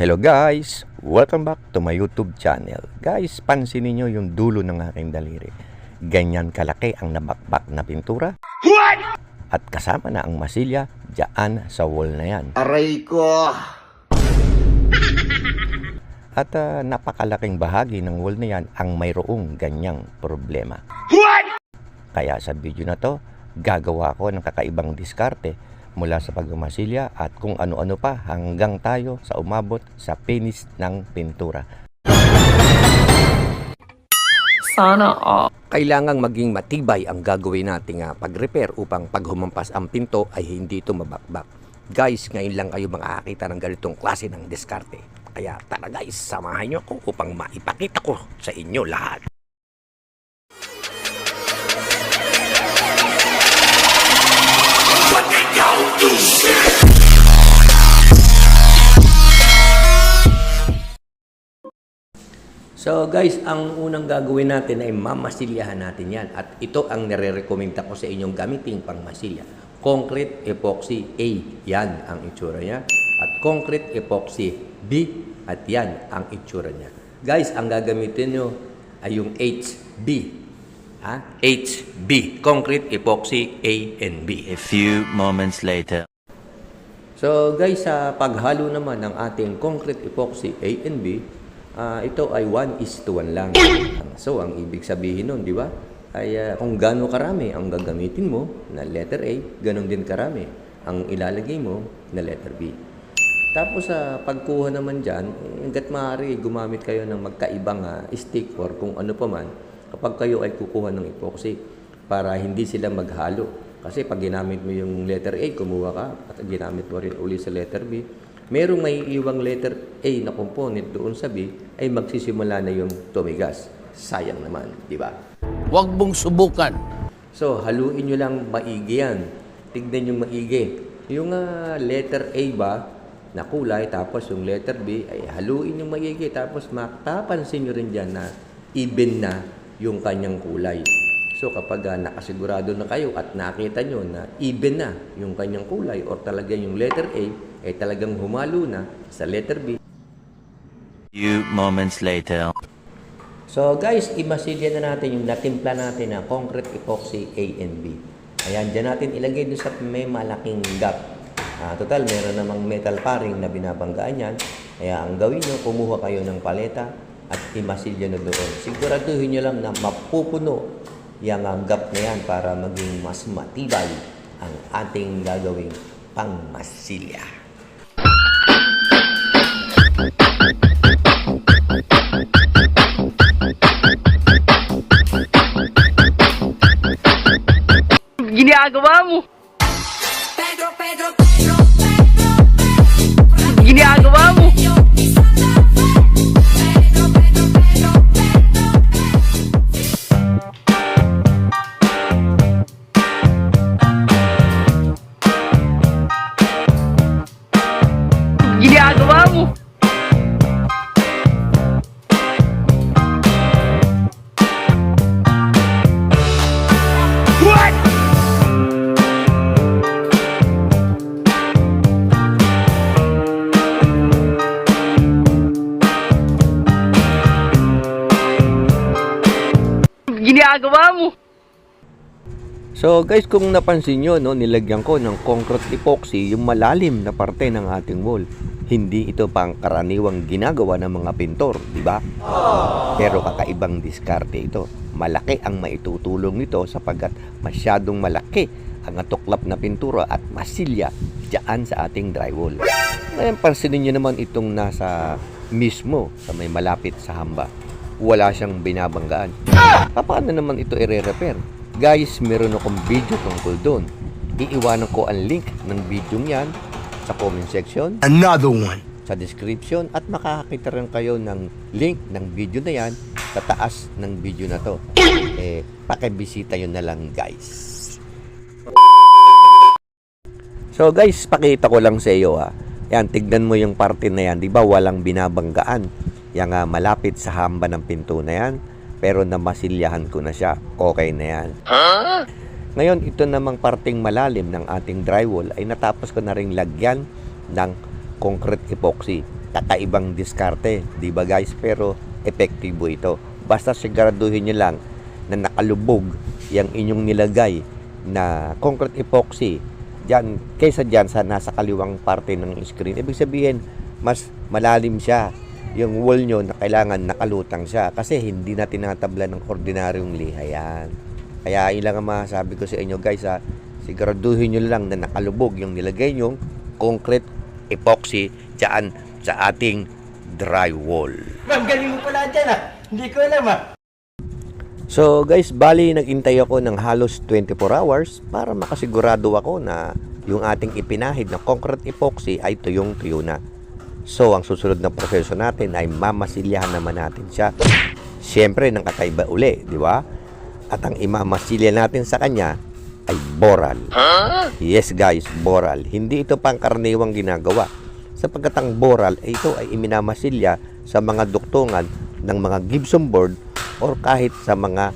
Hello guys! Welcome back to my YouTube channel. Guys, pansinin nyo yung dulo ng aking daliri. Ganyan kalaki ang nabakbak na pintura. At kasama na ang masilya dyan sa wall na yan. Aray ko! At ah, napakalaking bahagi ng wall na yan ang mayroong ganyang problema. Kaya sa video na to, gagawa ko ng kakaibang diskarte mula sa pagmamasilya at kung ano-ano pa hanggang tayo sa umabot sa finish ng pintura. Sana all. Kailangang maging matibay ang gagawin nating pag-repair upang pag humampas ang pinto ay hindi ito mabakbak. Guys, ngayon lang kayo makakakita ng ganitong klase ng diskarte. Kaya tara guys, samahan nyo ako upang maipakita ko sa inyo lahat. So guys, ang unang gagawin natin ay mamasilyahan natin yan. At ito ang nire-recommenda ko sa inyong gamitin pang masilya. Concrete Epoxy A, yan ang itsura niya. At Concrete Epoxy B, at yan ang itsura niya. Guys, ang gagamitin nyo ay yung HB. Ha? HB, Concrete Epoxy A and B. A few moments later. So guys, sa paghalo naman ng ating concrete epoxy A and B, ah, ito ay 1 is to 1 lang. So ang ibig sabihin nun, di ba? Ay ah, kung gaano karami ang gagamitin mo na letter A, ganun din karami ang ilalagay mo na letter B. Tapos sa pagkuha naman dyan, eh, hanggat maaari gumamit kayo ng magkaibang ah, stick or kung ano pa man kapag kayo ay kukuha ng epoxy para hindi sila maghalo. Kasi pag ginamit mo yung letter A, kumuha ka at ginamit mo rin uli sa letter B, merong may iwang letter A na component doon sa B ay magsisimula na yung tumigas. Sayang naman, di ba? Huwag mong subukan. So, haluin nyo lang maigi yan. Tignan yung maigi. Yung ah, letter A ba, na kulay, tapos yung letter B, ay haluin yung maigi. Tapos matapansin nyo rin dyan na even na yung kanyang kulay. So, kapag ah, nakasigurado na kayo at nakita nyo na even na yung kanyang kulay or talaga yung letter A ay talagang humalo na sa letter B, Few moments later. So guys, imasilya na natin yung natimpla natin na concrete epoxy A and B. Ayan, dyan natin ilagay doon sa may malaking gap. Ah, total, meron namang metal paring na binabanggaan yan. Kaya ang gawin nyo, kumuha kayo ng paleta at imasilya na doon. Siguraduhin nyo lang na mapupuno yung ah, gap na yan para maging mas matibay ang ating gagawing pangmasilya. So guys, kung napansin nyo, no, nilagyan ko ng concrete epoxy yung malalim na parte ng ating wall. Hindi ito pang karaniwang ginagawa ng mga pintor, di ba? Pero kakaibang diskarte ito. Malaki ang maitutulong nito sapagkat masyadong malaki ang atuklap na pintura at masilya dyan sa ating drywall. Ngayon, pansinin nyo naman itong nasa mismo sa may malapit sa hamba. Wala siyang binabanggaan. Paano naman ito i-repair? Guys, meron akong video tungkol doon. Iiwanan ko ang link ng video niyan sa comment section, Another one. sa description at makakakita rin kayo ng link ng video na yan sa taas ng video na to. Eh, pakibisita yun na lang guys. So guys, pakita ko lang sa iyo ha. Yan, tignan mo yung parte na yan. Di ba walang binabanggaan? Yang ah, malapit sa hamba ng pinto na yan. Pero namasilyahan ko na siya. Okay na yan. Ngayon, ito namang parting malalim ng ating drywall ay natapos ko na ring lagyan ng concrete epoxy. kakaibang diskarte, di ba guys? Pero epektibo ito. Basta siguraduhin nyo lang na nakalubog yung inyong nilagay na concrete epoxy dyan, kaysa dyan sa nasa kaliwang parte ng screen. Ibig sabihin, mas malalim siya yung wall nyo na kailangan nakalutang siya kasi hindi na tinatabla ng ordinaryong liha yan. Kaya yun lang ang masasabi ko sa inyo guys ha, siguraduhin nyo lang na nakalubog yung nilagay nyong concrete epoxy dyan sa ating drywall. Ma'am, galing mo pala dyan ah. Hindi ko alam ah. So guys, bali nagintay ako ng halos 24 hours para makasigurado ako na yung ating ipinahid na concrete epoxy ay tuyong-tuyo na. So ang susunod na proseso natin ay mamasilyahan naman natin siya. Siyempre ng kakaiba uli, di ba? At ang imamasilya natin sa kanya ay boral. Yes guys, boral. Hindi ito pangkaraniwang ginagawa. Sapagkat ang boral ito ay iminamasilya sa mga duktungan ng mga gypsum board or kahit sa mga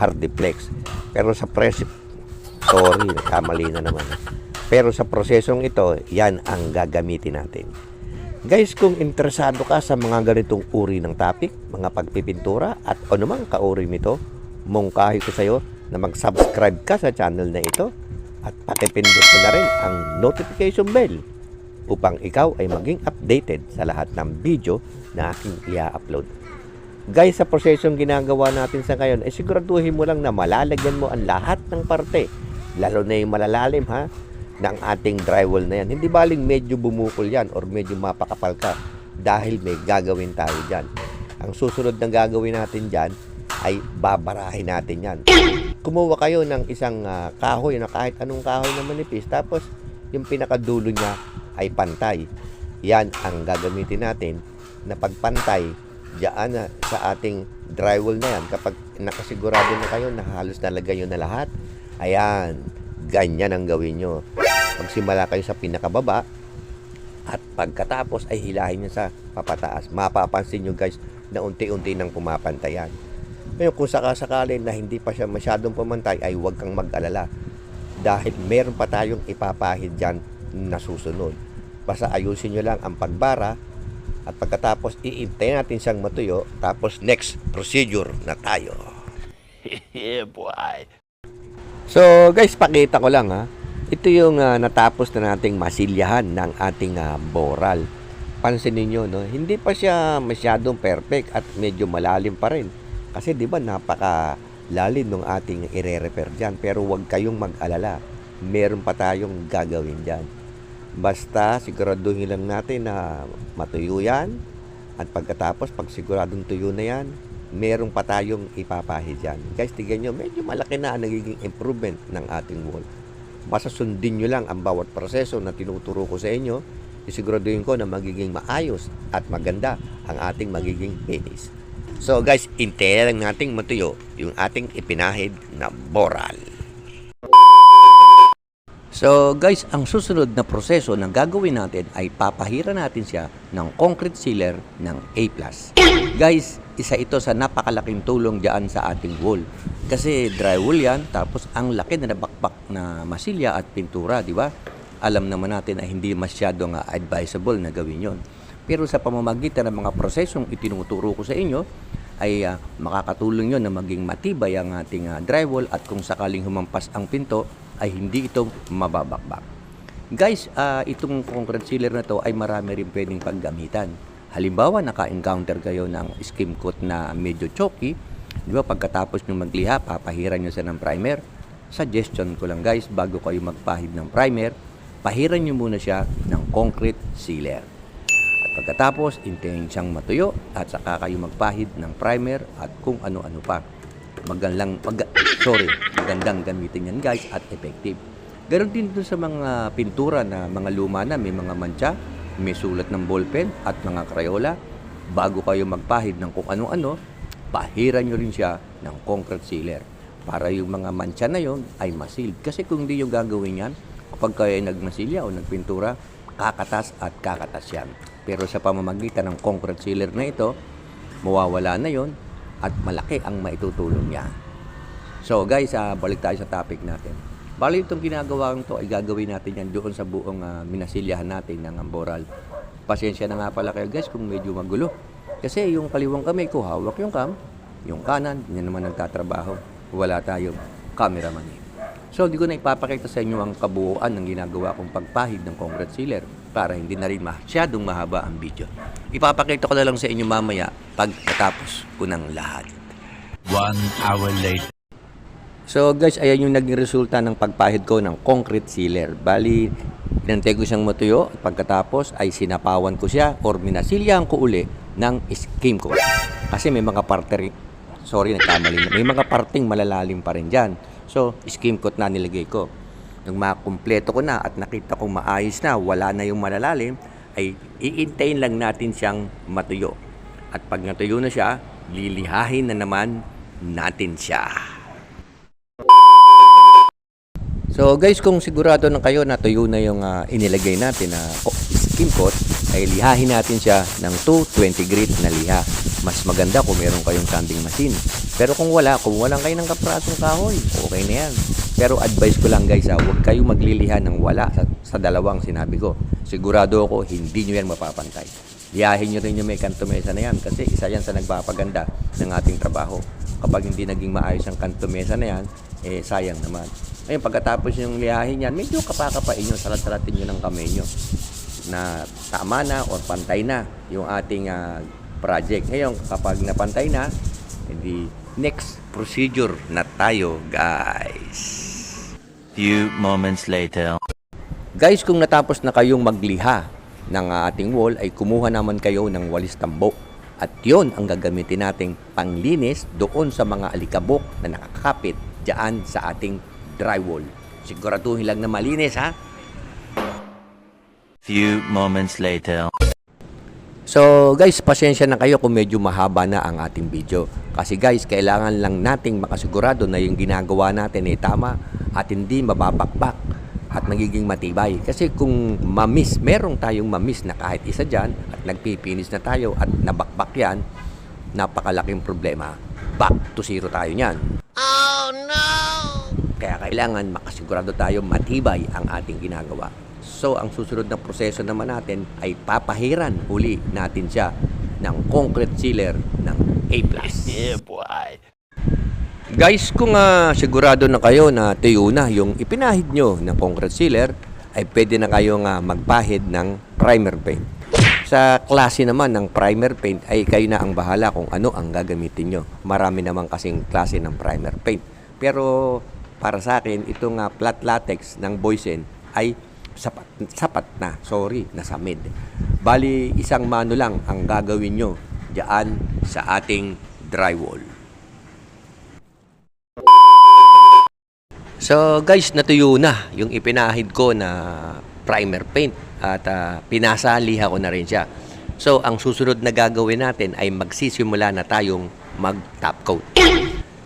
hardiplex. Pero sa presip, sorry, kamali na naman. Pero sa prosesong ito, yan ang gagamitin natin. Guys, kung interesado ka sa mga ganitong uri ng topic, mga pagpipintura at ano mang kauri nito, mungkahi ko sa iyo na mag-subscribe ka sa channel na ito at pakipindot mo na rin ang notification bell upang ikaw ay maging updated sa lahat ng video na aking i-upload. Guys, sa prosesong ginagawa natin sa ngayon, ay siguraduhin mo lang na malalagyan mo ang lahat ng parte. Lalo na yung malalalim ha, ng ating drywall na yan. Hindi baling medyo bumukol yan or medyo mapakapal ka dahil may gagawin tayo dyan. Ang susunod na gagawin natin dyan ay babarahin natin yan. Kumuha kayo ng isang ah, kahoy na kahit anong kahoy na manipis tapos yung pinakadulo niya ay pantay. Yan ang gagamitin natin na pagpantay diyan na sa ating drywall na yan kapag nakasigurado na kayo na halos nalagay nyo na lahat ayan ganyan ang gawin nyo magsimula kayo sa pinakababa at pagkatapos ay hilahin nyo sa papataas. Mapapansin nyo guys na unti-unti nang pumapantayan. Ngayon kung sakasakali na hindi pa siya masyadong pumantay ay huwag kang mag-alala. Dahil meron pa tayong ipapahid dyan na susunod. Basta ayusin nyo lang ang pagbara at pagkatapos iintay natin siyang matuyo. Tapos next procedure na tayo. Yeah, boy. So guys pakita ko lang ha ito yung ah, natapos na nating masilyahan ng ating ah, boral pansin niyo no hindi pa siya masyadong perfect at medyo malalim pa rin kasi di ba napaka lalim ng ating ire-repair dyan pero huwag kayong mag-alala meron pa tayong gagawin dyan Basta siguraduhin lang natin na matuyo yan. At pagkatapos, pag siguradong tuyo na yan, meron pa tayong ipapahid yan. Guys, tignan nyo, medyo malaki na ang nagiging improvement ng ating wall. Basta sundin nyo lang ang bawat proseso na tinuturo ko sa inyo. Isiguraduhin ko na magiging maayos at maganda ang ating magiging finish. So guys, intay lang nating matuyo yung ating ipinahid na boral. So guys, ang susunod na proseso na gagawin natin ay papahira natin siya ng concrete sealer ng A+. guys, isa ito sa napakalaking tulong diyan sa ating wall. Kasi drywall yan, tapos ang laki na nabakbak na masilya at pintura, di ba? Alam naman natin na hindi masyadong uh, advisable na gawin yon. Pero sa pamamagitan ng mga prosesong itinuturo ko sa inyo, ay ah, makakatulong yon na maging matibay ang ating ah, drywall at kung sakaling humampas ang pinto ay hindi ito mababakbak. Guys, ah, itong concrete sealer na to ay marami rin pwedeng paggamitan. Halimbawa, naka-encounter kayo ng skim coat na medyo choky, di ba pagkatapos nyo magliha, papahiran nyo siya ng primer. Suggestion ko lang guys, bago kayo magpahid ng primer, pahiran nyo muna siya ng concrete sealer. At pagkatapos, intayin siyang matuyo at saka kayo magpahid ng primer at kung ano-ano pa. Magandang, mag, sorry, magandang gamitin yan guys at effective. Ganon din dun sa mga pintura na mga luma na may mga mancha, may sulat ng ballpen at mga krayola. Bago kayo magpahid ng kung ano-ano, pahiran nyo rin siya ng concrete sealer para yung mga mancha na yon ay masil. Kasi kung hindi yung gagawin yan, kapag kayo ay nagmasilya o nagpintura, kakatas at kakatas yan. Pero sa pamamagitan ng concrete sealer na ito, mawawala na yon at malaki ang maitutulong niya. So guys, ah, balik tayo sa topic natin. Bali itong ginagawa ko to ay gagawin natin yan doon sa buong ah, minasilyahan natin ng amboral. Pasensya na nga pala kayo guys kung medyo magulo. Kasi yung kaliwang kamay ko, hawak yung cam. Yung kanan, yan naman nagtatrabaho. Wala tayong cameraman. So, di ko na ipapakita sa inyo ang kabuuan ng ginagawa kong pagpahid ng concrete sealer para hindi na rin masyadong mahaba ang video. Ipapakita ko na lang sa inyo mamaya pagkatapos ko ng lahat. One hour later. So guys, ayan yung naging resulta ng pagpahid ko ng concrete sealer. Bali, pinantay ko siyang matuyo at pagkatapos ay sinapawan ko siya or minasilyahan ko uli ng skim coat. Kasi may mga parte sorry nagkamali na, may mga parting malalalim pa rin dyan. So, skim coat na nilagay ko. Nung makumpleto ko na at nakita kong maayos na, wala na yung malalalim, ay iintayin lang natin siyang matuyo. At pag natuyo na siya, lilihahin na naman natin siya. So guys, kung sigurado na kayo na tuyo na yung ah, inilagay natin na ko- skim coat, ay lihahin natin siya ng 220 grit na liha. Mas maganda kung meron kayong sanding machine. Pero kung wala, kung walang kayo ng kaprasong kahoy, okay na yan. Pero advice ko lang guys, ha, huwag kayo magliliha ng wala sa, sa dalawang sinabi ko. Sigurado ako, hindi nyo yan mapapantay. Lihahin nyo rin yung may kantomesa na yan kasi isa yan sa nagpapaganda ng ating trabaho. Kapag hindi naging maayos ang kantomesa na yan, eh sayang naman. Ngayon, pagkatapos yung lihahin yan, medyo kapakapain nyo, salat-salatin nyo ng kamay nyo na tama na or pantay na yung ating ah, project. Ngayon, kapag napantay na, hindi next procedure na tayo, guys. Few moments later. Guys, kung natapos na kayong magliha ng ating wall, ay kumuha naman kayo ng walis tambo. At yon ang gagamitin nating panglinis doon sa mga alikabok na nakakapit dyan sa ating drywall. Siguraduhin lang na malinis ha. Few moments later. So guys, pasensya na kayo kung medyo mahaba na ang ating video. Kasi guys, kailangan lang nating makasigurado na yung ginagawa natin ay tama at hindi mababakbak at magiging matibay. Kasi kung mamiss, merong tayong mamiss na kahit isa dyan at nagpipinis na tayo at nabakbak yan, napakalaking problema. Back to zero tayo niyan. Oh no! Kaya kailangan makasigurado tayo matibay ang ating ginagawa. So, ang susunod na proseso naman natin ay papahiran uli natin siya ng concrete sealer ng A+. Yeah, boy. Guys, kung ah, sigurado na kayo na tuyo na yung ipinahid nyo na concrete sealer, ay pwede na kayong ah, magpahid ng primer paint. Sa klase naman ng primer paint ay kayo na ang bahala kung ano ang gagamitin nyo. Marami naman kasing klase ng primer paint. Pero para sa akin, itong ah, flat latex ng Boysen ay sapat, sapat na. Sorry, nasa mid. Bali, isang mano lang ang gagawin nyo diyan sa ating drywall. So guys, natuyo na yung ipinahid ko na primer paint at ah, pinasaliha ko na rin siya. So ang susunod na gagawin natin ay magsisimula na tayong mag-top coat.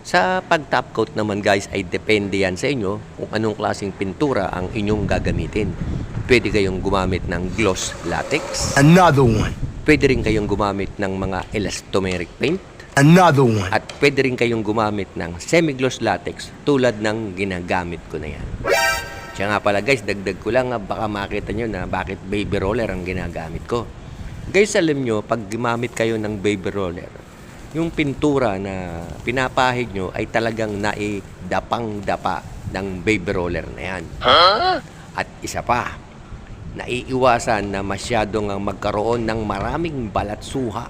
Sa pag-top coat naman guys ay depende yan sa inyo kung anong klaseng pintura ang inyong gagamitin. Pwede kayong gumamit ng gloss latex. Another one. Pwede rin kayong gumamit ng mga elastomeric paint. Another one. At pwede rin kayong gumamit ng semi-gloss latex tulad ng ginagamit ko na yan. Siya nga pala guys, dagdag ko lang, ah, baka makita nyo na bakit baby roller ang ginagamit ko. Guys, alam nyo, pag gumamit kayo ng baby roller, yung pintura na pinapahid nyo ay talagang naidapang-dapa ng baby roller na yan. At isa pa, naiiwasan na masyadong ang magkaroon ng maraming balat suha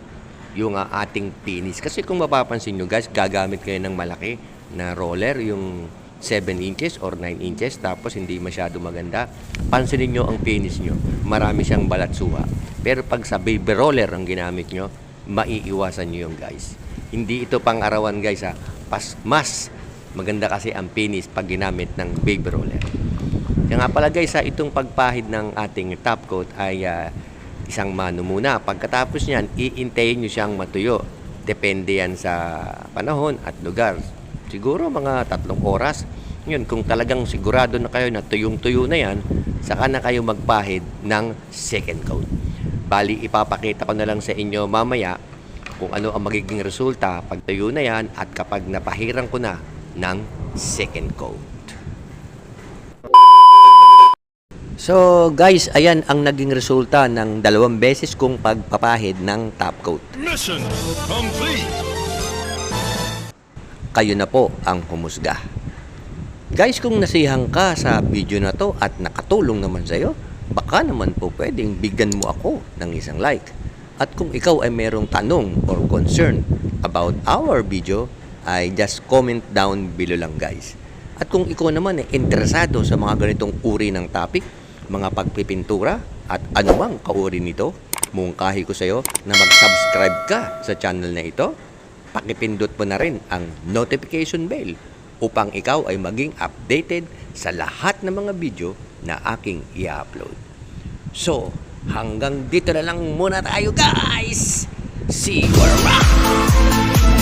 yung ah, ating penis. Kasi kung mapapansin nyo guys, gagamit kayo ng malaki na roller, yung 7 inches or 9 inches, tapos hindi masyado maganda. Pansinin nyo ang penis nyo, marami siyang balat suha. Pero pag sa baby roller ang ginamit nyo, maiiwasan nyo yung guys. Hindi ito pang arawan guys ha, pas mas maganda kasi ang penis pag ginamit ng baby roller. Kaya nga pala guys, ha, itong pagpahid ng ating top coat ay ah, isang mano muna. Pagkatapos niyan, iintayin nyo siyang matuyo. Depende yan sa panahon at lugar. Siguro mga tatlong oras. Yun, kung talagang sigurado na kayo na tuyong-tuyo na yan, saka na kayo magpahid ng second coat. Bali, ipapakita ko na lang sa inyo mamaya kung ano ang magiging resulta pag tuyo na yan at kapag napahiran ko na ng second coat. So So guys, ayan ang naging resulta ng dalawang beses kong pagpapahid ng top coat. Mission complete. Kayo na po ang humusga. Guys, kung nasihan ka sa video na to at nakatulong naman sa'yo, baka naman po pwedeng bigyan mo ako ng isang like. At kung ikaw ay merong tanong or concern about our video, ay just comment down below lang guys. At kung ikaw naman ay interesado sa mga ganitong uri ng topic, mga pagpipintura at anumang kauri nito, mungkahi ko sa'yo na mag-subscribe ka sa channel na ito pakipindot mo na rin ang notification bell upang ikaw ay maging updated sa lahat ng mga video na aking i-upload. So, hanggang dito na lang muna tayo guys! See you around!